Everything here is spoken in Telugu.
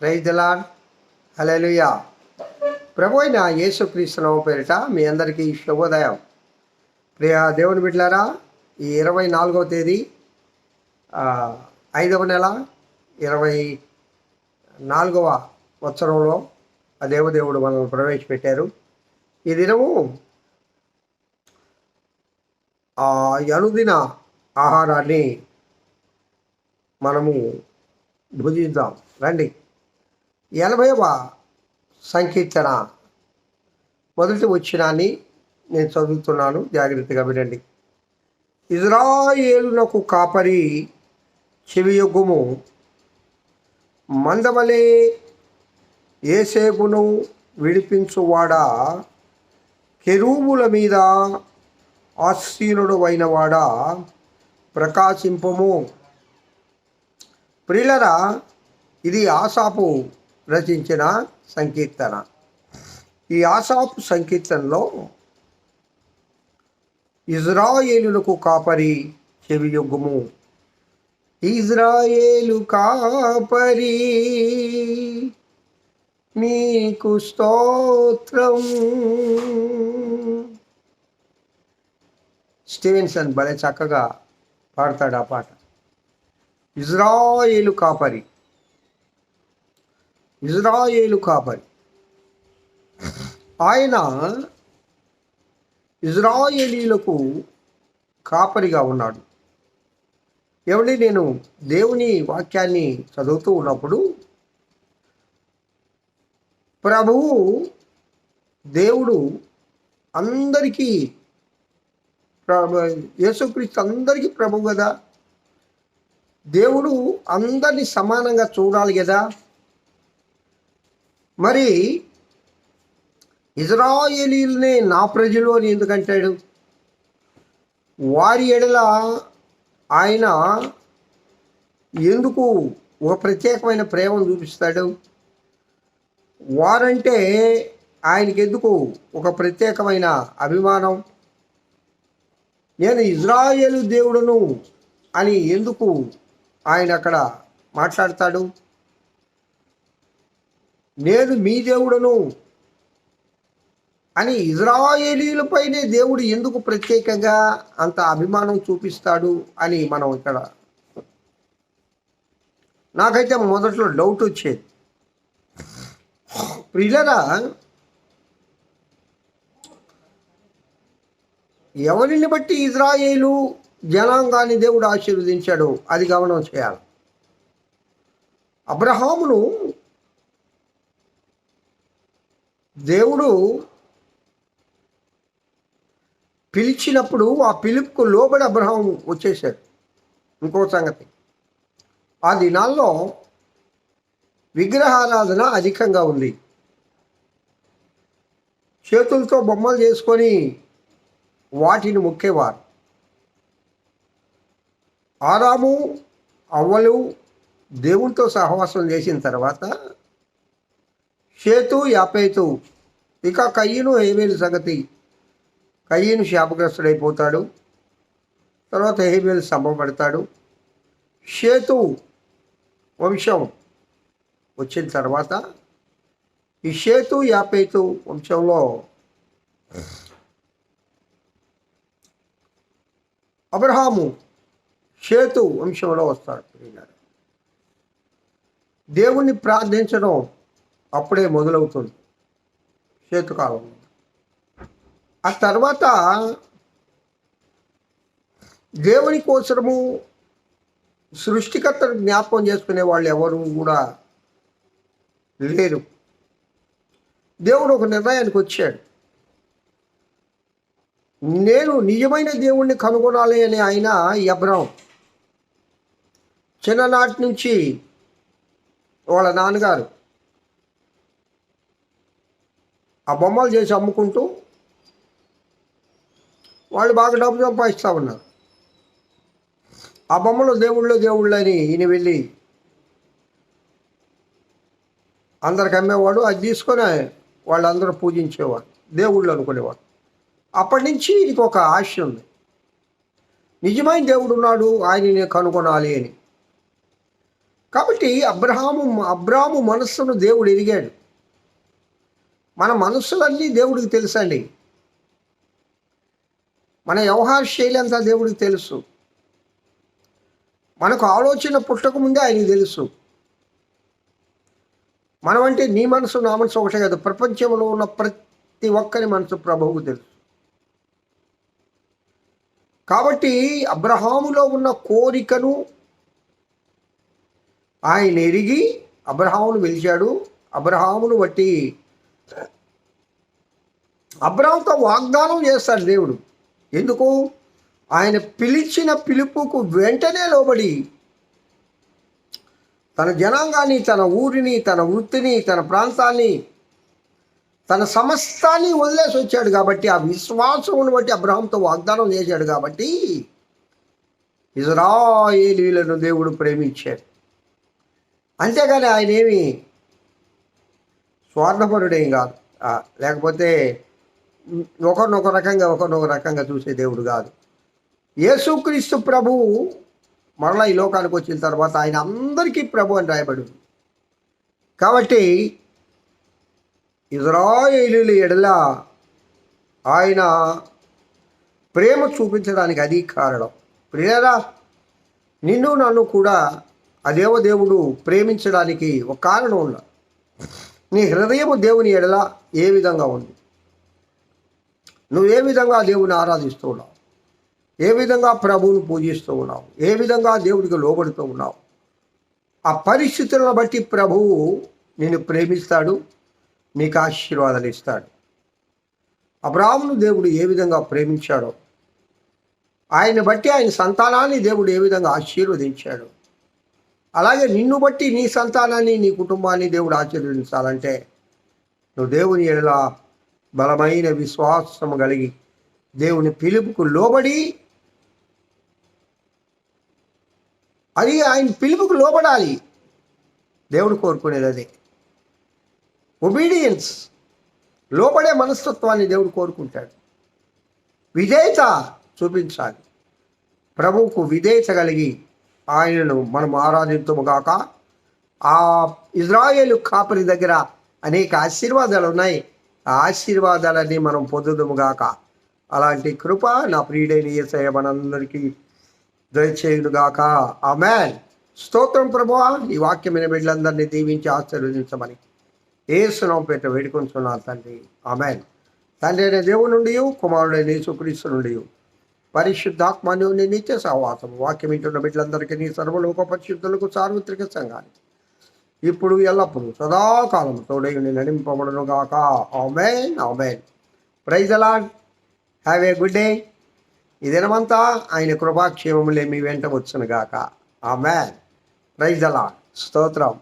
ప్రైజ్ దలాడ్ హలెలుయా ప్రభు అయిన యేసుక్రీస్తునామ పేరిట మీ అందరికీ శుభోదయం. ప్రియ దేవుని బిడ్డలారా ఈ ఇరవై నాలుగవ తేదీ ఐదవ నెల ఇరవై నాలుగవ సంవత్సరంలో ఆ దేవదేవుడు మనల్ని ప్రవేశపెట్టారు. ఈ దినము ఆ అనుదిన ఆహారాన్ని మనము భుజిద్దాం. రండి. ఎనభైవ సంకీర్తన. మొదటి వచ్చినాన్ని నేను చదువుతున్నాను జాగ్రత్తగా వినండి. ఇజ్రాయేలునకు కాపరి చెవియొగ్గుము. మందవలే ఏసేపును విడిపించువాడా? కెరూముల మీద ఆశీనుడు అయినవాడా ప్రకాశింపము. ప్రిలరా ఇది ఆశాపు రచించిన సంకీర్తన. ఈ ఆసాపు సంకీర్తనలో ఇజ్రాయేలులకు కాపరి చెవియొగ్గుము ఇజ్రాయేలు కాపరి నీకు స్తోత్రం. స్టీవెన్సన్ భలే చక్కగా పాడతాడు ఆ పాట. ఇజ్రాయేలు కాపరి. ఇజ్రాయేలు కాపరి ఆయన ఇజ్రాయేలీలకు కాపరిగా ఉన్నాడు. ఎవడి నేను దేవుని వాక్యాన్ని చదువుతూ ఉన్నప్పుడు ప్రభువు దేవుడు అందరికీ యేసుక్రీస్తు అందరికీ ప్రభు కదా. దేవుడు అందరినీ సమానంగా చూడాలి కదా. మరి ఇజ్రాయేలీల్ని నా ప్రజలు అని ఎందుకంటాడు? వారి ఎడల ఆయన ఎందుకు ఒక ప్రత్యేకమైన ప్రేమను చూపిస్తాడు? వారంటే ఆయనకి ఎందుకు ఒక ప్రత్యేకమైన అభిమానం? నేను ఇజ్రాయేలు దేవుడును అని ఎందుకు ఆయన అక్కడ మాట్లాడతాడు? నేను మీ దేవుడను అని ఇజ్రాయేలీలపైనే దేవుడు ఎందుకు ప్రత్యేకంగా అంత అభిమానం చూపిస్తాడు అని మనం ఇక్కడ నాకైతే మొదట్లో డౌట్ వచ్చేది. ప్రియులరా ఎవరిని బట్టి ఇజ్రాయేలు జనాంగాన్ని దేవుడు ఆశీర్వదించాడు అది గమనం చేయాలి. అబ్రహామును దేవుడు పిలిచినప్పుడు ఆ పిలుపుకు లోబడి అబ్రహం వచ్చేసాడు ఇంకో సంగతి. ఆ దినాల్లో విగ్రహారాధన అధికంగా ఉంది. చేతులతో బొమ్మలు చేసుకొని వాటిని మొక్కేవారు. ఆరాము అవ్వలు దేవునితో సహవాసం చేసిన తర్వాత చేతు యాపేతు ఇక కయ్యను హేబేలు సంగతి. కయ్యను శాపగ్రస్తుడైపోతాడు. తర్వాత హేబేలు సంభవపడతాడు. షేతు వంశం వచ్చిన తర్వాత ఈ షేతు యాపేతు వంశంలో అబ్రహాము షేతు వంశంలో వస్తాడు. దేవుణ్ణి ప్రార్థించడం అప్పుడే మొదలవుతుంది. చేతుకాలం. ఆ తర్వాత దేవుని కోసము సృష్టికర్తను జ్ఞాపకం చేసుకునే వాళ్ళు ఎవరు కూడా లేరు. దేవుడు ఒక నిర్ణయానికి వచ్చాడు. నేను నిజమైన దేవుణ్ణి కనుగొనాలి అని ఆయన ఈ చిన్ననాటి నుంచి వాళ్ళ నాన్నగారు ఆ బొమ్మలు చేసి అమ్ముకుంటూ వాళ్ళు బాగా డబ్బు సంపాదిస్తూ ఉన్నారు. ఆ బొమ్మలు దేవుళ్ళు దేవుళ్ళు అని ఈయన వెళ్ళి అందరికి అమ్మేవాడు అది తీసుకొని వాళ్ళందరూ పూజించేవాడు దేవుళ్ళు అనుకునేవాడు అప్పటి నుంచి ఈయనకి ఒక ఆశ ఉంది. నిజమైన దేవుడు ఉన్నాడు ఆయనని కనుగొనాలి అని. కాబట్టి అబ్రహాము అబ్రాము మనస్సును దేవుడు ఎరిగాడు మన మనస్సులన్నీ దేవుడికి తెలుసండి. మన వ్యవహార శైలి అంతా దేవుడికి తెలుసు. మనకు ఆలోచన పుట్టక ముందే ఆయనకి తెలుసు. మనం అంటే నీ మనసు నా మనసు ఒకటే కాదు. ప్రపంచంలో ఉన్న ప్రతి ఒక్కరి మనసు ప్రభువుకు తెలుసు. కాబట్టి అబ్రహాములో ఉన్న కోరికను ఆయన ఎరిగి అబ్రహామును పిలిచాడు. అబ్రహామును బట్టి అబ్రహాంతో వాగ్దానం చేస్తాడు దేవుడు. ఎందుకు? ఆయన పిలిచిన పిలుపుకు వెంటనే లోబడి తన జనాంగాన్ని తన ఊరిని తన వృత్తిని తన ప్రాంతాన్ని తన సమస్తాన్ని వదిలేసి వచ్చాడు కాబట్టి ఆ విశ్వాసమును బట్టి అబ్రహంతో వాగ్దానం చేశాడు కాబట్టి ఇజ్రాయేలీలను దేవుడు ప్రేమించాడు. అంతేగాని ఆయన ఏమి స్వార్థపరుడేం కాదు. లేకపోతే ఒకరినొక రకంగా ఒకరినొక రకంగా చూసే దేవుడు కాదు. యేసుక్రీస్తు ప్రభువు మరలా ఈ లోకానికి వచ్చిన తర్వాత ఆయన అందరికీ ప్రభు అని రాయబడి కాబట్టి ఇజ్రాయేలీల ఎడల ఆయన ప్రేమ చూపించడానికి అది కారణం. ప్రియరా నిన్ను నన్ను కూడా ఆ దేవదేవుడు ప్రేమించడానికి ఒక కారణం ఉన్నా నీ హృదయము దేవుని ఎడల ఏ విధంగా ఉంది? నువ్వు ఏ విధంగా దేవుని ఆరాధిస్తూ ఉన్నావు? ఏ విధంగా ప్రభువును పూజిస్తూ ఉన్నావు? ఏ విధంగా దేవుడికి లోబడుతూ ఉన్నావు? ఆ పరిస్థితులను బట్టి ప్రభువు నిన్ను ప్రేమిస్తాడు నీకు ఆశీర్వాదాలు ఇస్తాడు. అబ్రాహ్మును దేవుడు ఏ విధంగా ప్రేమించాడో ఆయన బట్టి ఆయన సంతానాన్ని దేవుడు ఏ విధంగా ఆశీర్వదించాడు అలాగే నిన్ను బట్టి నీ సంతానాన్ని నీ కుటుంబాన్ని దేవుడు ఆశీర్వదించాలంటే నువ్వు దేవుని ఎడల బలమైన విశ్వాసము కలిగి దేవుని పిలుపుకు లోబడి అది ఆయన పిలుపుకు లోబడాలి. దేవుడు కోరుకునేది అదే. ఒబీడియన్స్ లోబడే మనస్తత్వాన్ని దేవుడు కోరుకుంటాడు. విధేయత చూపించాలి. ప్రభువుకు విధేయత కలిగి ఆయనను మనం ఆరాధించము గాక. ఆ ఇజ్రాయేల్ కాపరి దగ్గర అనేక ఆశీర్వాదాలు ఉన్నాయి. ఆ ఆశీర్వాదాలన్నీ మనం పొందుదుము గాక. అలాంటి కృప నా ప్రియుడైన ఏసయ మనందరికీ దయచేయుడుగాక ఆ ఆమెన్. స్తోత్రం ప్రభువా. ఈ వాక్యమైన బిడ్డలందరినీ దీవించి ఆశీర్వదించమని ఏసునాం పేట వేడుకొంచున్నాను తండ్రి. ఆమెన్. తండ్రి అయిన దేవుడి నుండి కుమారుడైన యేసుక్రీస్తు నుండి. పరిశుద్ధాత్మను నిత్య సహవాసం వాక్యం ఇంటున్న బిడ్డలందరికీ నీ సర్వలోక పరిశుద్ధులకు సార్వత్రిక సంఘానికి. ఇప్పుడు ఎల్లప్పుడూ సదాకాలం తోడై నడింపబడను గాక. Amen amen. Praise the Lord have a good day ఈ దినమంతా ఆయన కృపాక్షేమములే మీ వెంట వచ్చును గాక. ఆమెన్. ప్రైజ్ అలాడ్ స్తోత్రం.